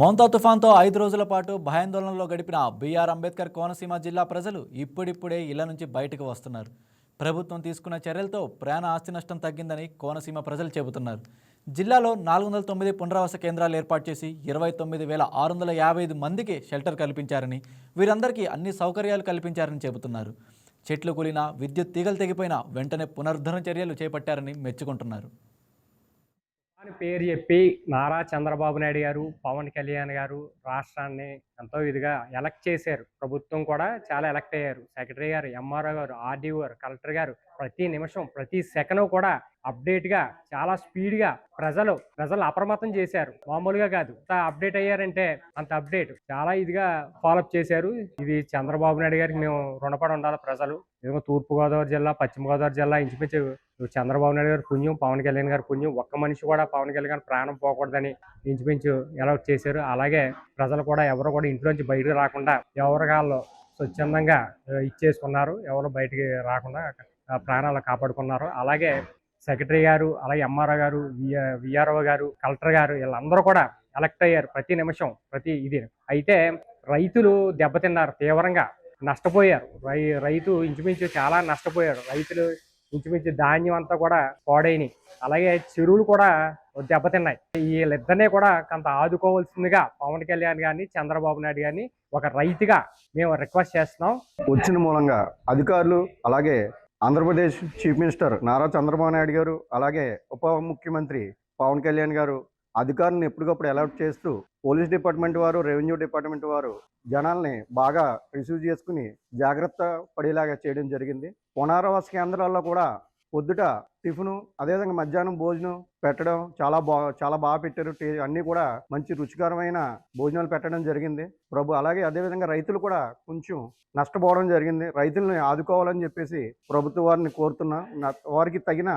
మౌంతా తుఫాన్తో ఐదు రోజుల పాటు భయాందోళనలో గడిపిన బీఆర్ అంబేద్కర్ కోనసీమ జిల్లా ప్రజలు ఇప్పుడిప్పుడే ఇళ్ళ నుంచి బయటకు వస్తున్నారు. ప్రభుత్వం తీసుకున్న చర్యలతో ప్రాణ ఆస్తి నష్టం తగ్గిందని కోనసీమ ప్రజలు చెబుతున్నారు. జిల్లాలో నాలుగు వందల తొమ్మిది పునరావాస కేంద్రాలు ఏర్పాటు చేసి ఇరవై తొమ్మిది వేల ఆరు వందల యాభై ఐదు మందికి షెల్టర్ కల్పించారని వీరందరికీ అన్ని సౌకర్యాలు కల్పించారని చెబుతున్నారు. చెట్లు కూలినా విద్యుత్ తీగలు తెగిపోయినా వెంటనే పునరుద్ధరణ చర్యలు చేపట్టారని మెచ్చుకుంటున్నారు. అని పేరు చెప్పి నారా చంద్రబాబు నాయుడు గారు పవన్ కళ్యాణ్ గారు రాష్ట్రాన్ని ఎంతో ఇదిగా ఎలక్ట్ చేశారు. ప్రభుత్వం కూడా చాలా ఎలక్ట్ అయ్యారు. సెక్రటరీ గారు ఎంఆర్ఓ గారు ఆర్డీఓ గారు కలెక్టర్ గారు ప్రతి నిమిషం ప్రతి సెకండ్ కూడా అప్డేట్గా చాలా స్పీడ్గా ప్రజలు ప్రజలు అప్రమత్తం చేశారు. మామూలుగా కాదు. అంత అప్డేట్ అయ్యారంటే అంత అప్డేట్ చాలా ఇదిగా ఫాలోఅప్ చేశారు. ఇది చంద్రబాబు నాయుడు గారికి మేము రుణపడి ఉండాలి ప్రజలు. ఇదిగో తూర్పు గోదావరి జిల్లా పశ్చిమ గోదావరి జిల్లా ఇంచుమించు చంద్రబాబు నాయుడు గారు పుణ్యం పవన్ కళ్యాణ్ గారు పుణ్యం ఒక్క మనిషి కూడా పవన్ కళ్యాణ్ గారు ప్రాణం పోకూడదని ఇంచుమించు అలౌట్ చేశారు. అలాగే ప్రజలు కూడా ఎవరు కూడా ఇంట్లోంచి బయటకు రాకుండా ఎవరి కాళ్ళు స్వచ్ఛందంగా ఇచ్చేసుకున్నారు. ఎవరు బయటికి రాకుండా ప్రాణాలు కాపాడుకున్నారు. అలాగే సెక్రటరీ గారు అలాగే ఎంఆర్ఓ గారు విఆర్ఓ గారు కలెక్టర్ గారు వీళ్ళందరూ కూడా ఎలక్ట్ అయ్యారు ప్రతి నిమిషం ప్రతి ఇది. అయితే రైతులు దెబ్బతిన్నారు తీవ్రంగా నష్టపోయారు. రై రైతు ఇంచుమించు చాలా నష్టపోయారు రైతులు ఇంచుమించు ధాన్యం అంతా కూడా పాడైనాయి. అలాగే చెరువులు కూడా దెబ్బతిన్నాయి. వీళ్ళిద్దరినీ కూడా కొంత ఆదుకోవాల్సిందిగా పవన్ కళ్యాణ్ గారిని చంద్రబాబు నాయుడు గారిని ఒక రైతుగా మేము రిక్వెస్ట్ చేస్తున్నాం. వచ్చిన మూలంగా అధికారులు అలాగే ఆంధ్రప్రదేశ్ చీఫ్ మినిస్టర్ నారా చంద్రబాబు నాయుడు గారు అలాగే ఉప ముఖ్యమంత్రి పవన్ కళ్యాణ్ గారు అధికారులను ఎప్పటికప్పుడు అలర్ట్ చేస్తూ పోలీస్ డిపార్ట్మెంట్ వారు రెవెన్యూ డిపార్ట్మెంట్ వారు జనాల్ని బాగా రిసీవ్ చేసుకుని జాగ్రత్త పడేలాగా చేయడం జరిగింది. పునరావాస కేంద్రాల్లో కూడా పొద్దుట టిఫిను అదేవిధంగా మధ్యాహ్నం భోజనం పెట్టడం చాలా బా చాలా బాగా పెట్టారు. అన్నీ కూడా మంచి రుచికరమైన భోజనాలు పెట్టడం జరిగింది. ప్రభు అలాగే అదేవిధంగా రైతులు కూడా కొంచెం నష్టపోవడం జరిగింది. రైతుల్ని ఆదుకోవాలని చెప్పేసి ప్రభుత్వ వారిని కోరుతున్నాం. వారికి తగిన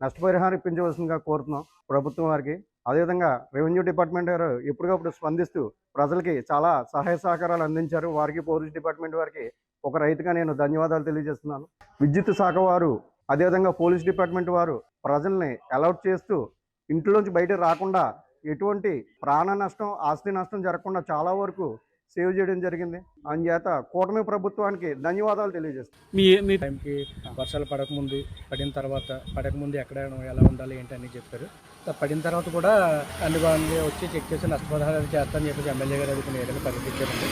నష్టపరిహారం ఇప్పించవలసిందిగా కోరుతున్నాం ప్రభుత్వం వారికి. అదేవిధంగా రెవెన్యూ డిపార్ట్మెంట్ వారు ఎప్పటికప్పుడు స్పందిస్తూ ప్రజలకి చాలా సహాయ సహకారాలు అందించారు. వారికి పోలీస్ డిపార్ట్మెంట్ వారికి ఒక రైతుగా నేను ధన్యవాదాలు తెలియజేస్తున్నాను. విద్యుత్ శాఖ వారు అదేవిధంగా పోలీస్ డిపార్ట్మెంట్ వారు ప్రజల్ని అలౌట్ చేస్తూ ఇంట్లోంచి బయట రాకుండా ఎటువంటి ప్రాణ నష్టం ఆస్తి నష్టం జరగకుండా చాలా వరకు సేవ్ చేయడం జరిగింది. అందుచేత కూటమి ప్రభుత్వానికి ధన్యవాదాలు తెలియజేస్తాం మీ మీ టైంకి వర్షాలు పడకముందు పడిన తర్వాత పడకముందు ఎక్కడ ఎలా ఉండాలి ఏంటి అని చెప్పారు. పడిన తర్వాత కూడా అన్ని వచ్చి చెక్ చేసి నష్టపరిహారాలు చేస్తామని చెప్పేసి ఎమ్మెల్యే గారు అది కొన్ని ఏదైనా పరిగెత్తించారండి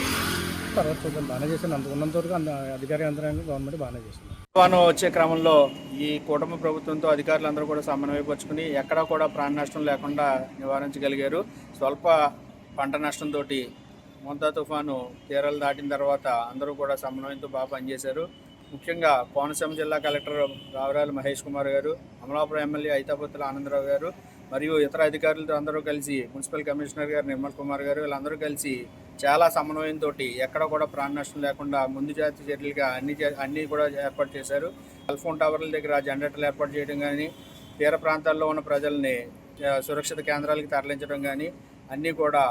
తర్వాత చూద్దాం బాగానే చేసింది. అంత ఉన్నంత వరకు అంత అధికారి యంత్రాంగం గవర్నమెంట్ బాగానే చేసింది. తుఫాను వచ్చే క్రమంలో ఈ కూటమి ప్రభుత్వంతో అధికారులందరూ కూడా సమన్వయపరుచుకుని ఎక్కడా కూడా ప్రాణ నష్టం లేకుండా నివారించగలిగారు. స్వల్ప పంట నష్టంతో మొంతా తుఫాను తీరాలు దాటిన తర్వాత అందరూ కూడా సమన్వయంతో బాగా పనిచేశారు. ముఖ్యంగా కోనసీమ జిల్లా కలెక్టర్ రావరాలు మహేష్ కుమార్ గారు అమలాపురం ఎమ్మెల్యే ఐతాపత్తుల ఆనందరావు గారు మరియు ఇతర అధికారులతో అందరూ కలిసి మున్సిపల్ కమిషనర్ గారు నిర్మల్ కుమార్ గారు వీళ్ళందరూ కలిసి చాలా సమన్వయంతో ఎక్కడ కూడా ప్రాణ నష్టం లేకుండా ముందు జాతి చర్యలుగా అన్ని అన్నీ కూడా ఏర్పాటు చేశారు. సెల్ ఫోన్ టవర్ల దగ్గర జనరేటర్లు ఏర్పాటు చేయడం కానీ తీర ప్రాంతాల్లో ఉన్న ప్రజల్ని సురక్షిత కేంద్రాలకు తరలించడం కానీ అన్నీ కూడా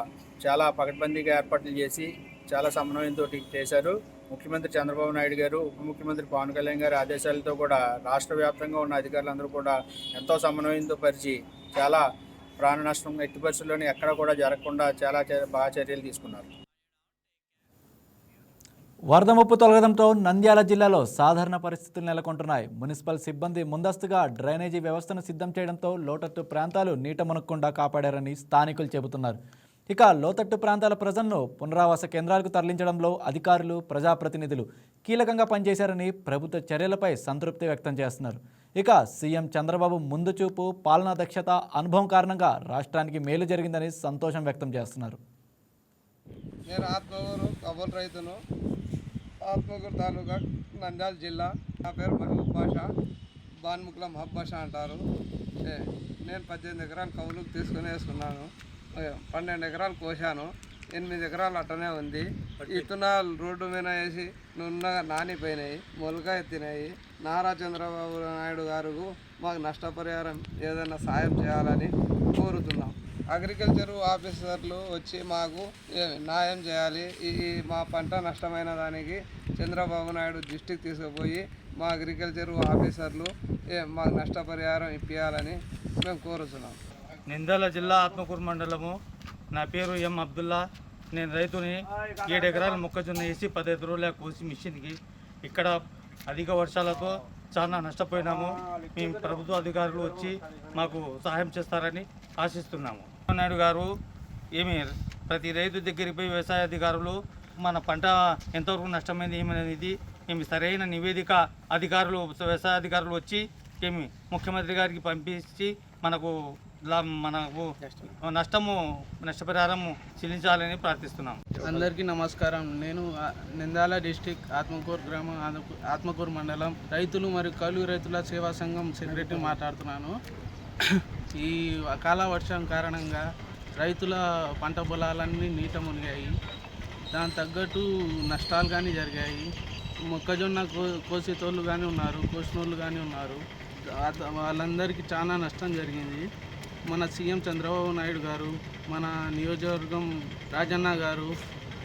చాలా పకడ్బందీగా ఏర్పాట్లు చేసి చాలా సమన్వయంతో చేశారు. ముఖ్యమంత్రి చంద్రబాబు నాయుడు గారు ఉప ముఖ్యమంత్రి పవన్ కళ్యాణ్ గారి ఆదేశాలతో కూడా రాష్ట్ర వ్యాప్తంగా ఉన్న అధికారులందరూ కూడా ఎంతో సమన్వయంతో పరిచి చాలా ప్రాణ నష్టం ఎట్టి పరిస్థితుల్లోనే ఎక్కడ కూడా జరగకుండా చాలా బాగా చర్యలు తీసుకున్నారు. వరద ముప్పు తొలగడంతో నంద్యాల జిల్లాలో సాధారణ పరిస్థితులు నెలకొంటున్నాయి. మున్సిపల్ సిబ్బంది ముందస్తుగా డ్రైనేజీ వ్యవస్థను సిద్ధం చేయడంతో లోతట్టు ప్రాంతాలు నీట మునక్కుండా కాపాడారని స్థానికులు చెబుతున్నారు. ఇక లోతట్టు ప్రాంతాల ప్రజలను పునరావాస కేంద్రాలకు తరలించడంలో అధికారులు ప్రజాప్రతినిధులు కీలకంగా పనిచేశారని ప్రభుత్వ చర్యలపై సంతృప్తి వ్యక్తం చేస్తున్నారు. ఇక సీఎం చంద్రబాబు ముందు చూపు పాలనా దక్షత అనుభవం కారణంగా రాష్ట్రానికి మేలు జరిగిందని సంతోషం వ్యక్తం చేస్తున్నారు. నేను ఆత్మగూరు కబుల్ రైతును ఆత్మగూరు తాలూకా నంద్యాల జిల్లా. నా పేరు మహబూబ్ భాష బాన్ముకుల అంటారు. నేను పద్దెనిమిది ఎకరాలు కవులకు తీసుకుని వేసుకున్నాను. పన్నెండు ఎకరాలు కోసాను. ఎనిమిది ఎకరాలు అట్టనే ఉంది. ఇత్తనాలు రోడ్డు మీద వేసి నున్నగా నానిపోయినాయి మొలక ఎత్తినాయి నారా చంద్రబాబు నాయుడు గారు మాకు నష్టపరిహారం ఏదైనా సాయం చేయాలని కోరుతున్నాం. అగ్రికల్చర్ ఆఫీసర్లు వచ్చి మాకు ఏ- న్యాయం చేయాలి. ఈ మా పంట నష్టమైన దానికి చంద్రబాబు నాయుడు దృష్టికి తీసుకుపోయి మా అగ్రికల్చర్ ఆఫీసర్లు ఏ మాకు నష్టపరిహారం ఇప్పించాలని మేము కోరుతున్నాం. నిందాల జిల్లా ఆత్మకూరు మండలము. నా పేరు ఎం అబ్దుల్లా. నేను రైతుని ఏడు ఎకరాల మొక్కజొన్న వేసి పదహైదు రోజుల కోసి మిషన్కి ఇక్కడ అధిక వర్షాలతో చాలా నష్టపోయినాము. మేము ప్రభుత్వ అధికారులు వచ్చి మాకు సహాయం చేస్తారని ఆశిస్తున్నాము. నాయుడు గారు ఏమి ప్రతి రైతు దగ్గరికి పోయి వ్యవసాయ అధికారులు మన పంట ఎంతవరకు నష్టమైంది ఏమనేది ఏమి సరైన నివేదిక అధికారులు వ్యవసాయ అధికారులు వచ్చి ఏమి ముఖ్యమంత్రి గారికి పంపించి మనకు మనకు నష్టము నష్టపరిహారము చెల్లించాలని ప్రార్థిస్తున్నాము అందరికీ నమస్కారం. నేను నిందాల డిస్టిక్ ఆత్మకూరు గ్రామం ఆత్మకూరు మండలం రైతులు మరియు కౌలు రైతుల సేవా సంఘం సెక్రటరీ మాట్లాడుతున్నాను. ఈ అకాల వర్షం కారణంగా రైతుల పంట పొలాలన్నీ నీట మునిగాయి. దాని తగ్గట్టు నష్టాలు కానీ జరిగాయి. మొక్కజొన్న కో కోసేతోళ్ళు కానీ ఉన్నారు కోసినోళ్ళు కానీ ఉన్నారు. వాళ్ళందరికీ చాలా నష్టం జరిగింది. మన సీఎం చంద్రబాబు నాయుడు గారు మన నియోజకవర్గం రాజన్న గారు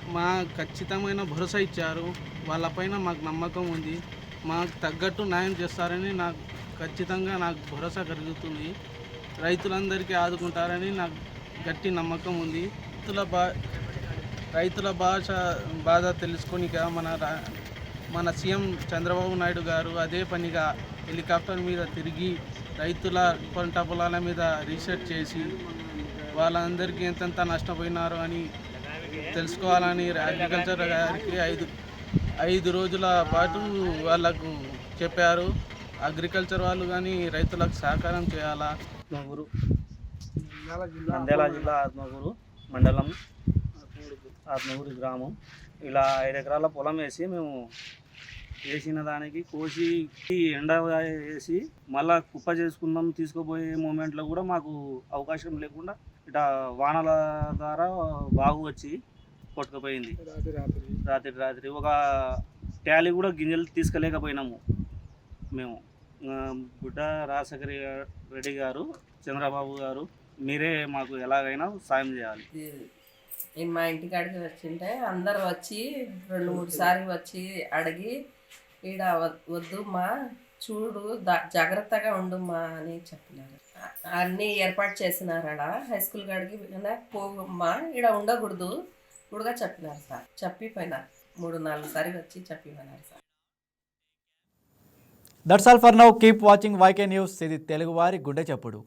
మా ఖచ్చితమైన భరోసా ఇచ్చారు. వాళ్ళపైన మాకు నమ్మకం ఉంది. మాకు తగ్గట్టు న్యాయం చేస్తారని నాకు ఖచ్చితంగా నాకు భరోసా కలుగుతుంది. రైతులందరికీ ఆదుకుంటారని నాకు గట్టి నమ్మకం ఉంది. రైతుల బా రైతుల భాష బాధ తెలుసుకొనిగా మన రా- మన సీఎం చంద్రబాబు నాయుడు గారు అదే పనిగా హెలికాప్టర్ మీద తిరిగి రైతుల పంట పొలాల మీద రీసెర్చ్ చేసి వాళ్ళందరికీ ఎంతెంత నష్టపోయినారో అని తెలుసుకోవాలని అగ్రికల్చర్ గారికి ఐదు ఐదు రోజుల పాటు వాళ్ళకు చెప్పారు. అగ్రికల్చర్ వాళ్ళు కానీ రైతులకు సహకారం చేయాలా? ఆత్మకూరు నంద్యాల జిల్లా ఆత్మకూరు మండలం ఆత్మకూరు గ్రామం. ఇలా ఐదు ఎకరాల పొలం వేసి మేము వేసిన దానికి కోసి ఎండ వేసి మళ్ళా కుప్ప చేసుకుందాం తీసుకుపోయే మూమెంట్లో కూడా మాకు అవకాశం లేకుండా ఇట వానల ద్వారా బాగు వచ్చి కొట్టుకుపోయింది. రాత్రి రాత్రి ఒక ట్యాలీ కూడా గింజలు తీసుకెళ్ళలేకపోయినాము మేము. బిడ్డ బుడ్డ రాజశేఖర రెడ్డి గారు చంద్రబాబు గారు మీరే మాకు ఎలాగైనా సాయం చేయాలి. మా ఇంటికాడికి వచ్చింటే అందరు వచ్చి రెండు మూడు సార్లు వచ్చి అడిగి ఈడ వద్దు మా చూడు దా- జాగ్రత్తగా ఉండుమా అని చెప్పినారు. అన్నీ ఏర్పాటు చేసినారు ఆడ హై స్కూల్ కాడికి పోమ్మా ఈడ ఉండకూడదు కూడా చెప్పినారు సార్. చెప్పిపోయినారు మూడు నాలుగు సారి వచ్చి చెప్పిపోయినారు sir. That's all for now keep watching YK news ఇది తెలుగువారి గుండె చప్పుడు.